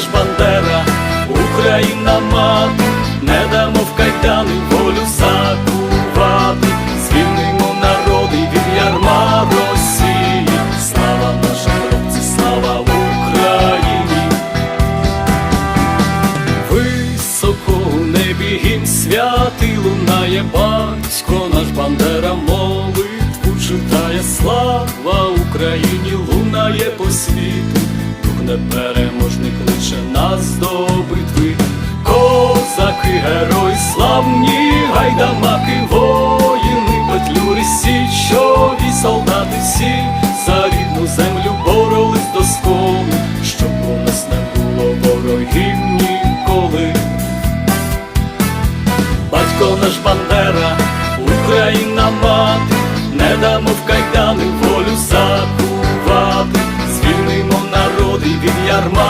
наш бандера, Україна мати, не дамо в кайдани волю закувати, звільнимо народи від ярма Росії. Слава нашим хлопці, слава Україні! Високо в небі гімн святий лунає батько, наш бандера молитву читає, слава Україні лунає по світу, непереможний кличе нас до битви, козаки, герой, славні, гайдамаки, воїни, петлюри, січові солдати, всі за рідну землю боролись до сколи, щоб у нас не було ворогів ніколи. Батько наш бандера, Україна мати, не дамо в кайдани. yarma.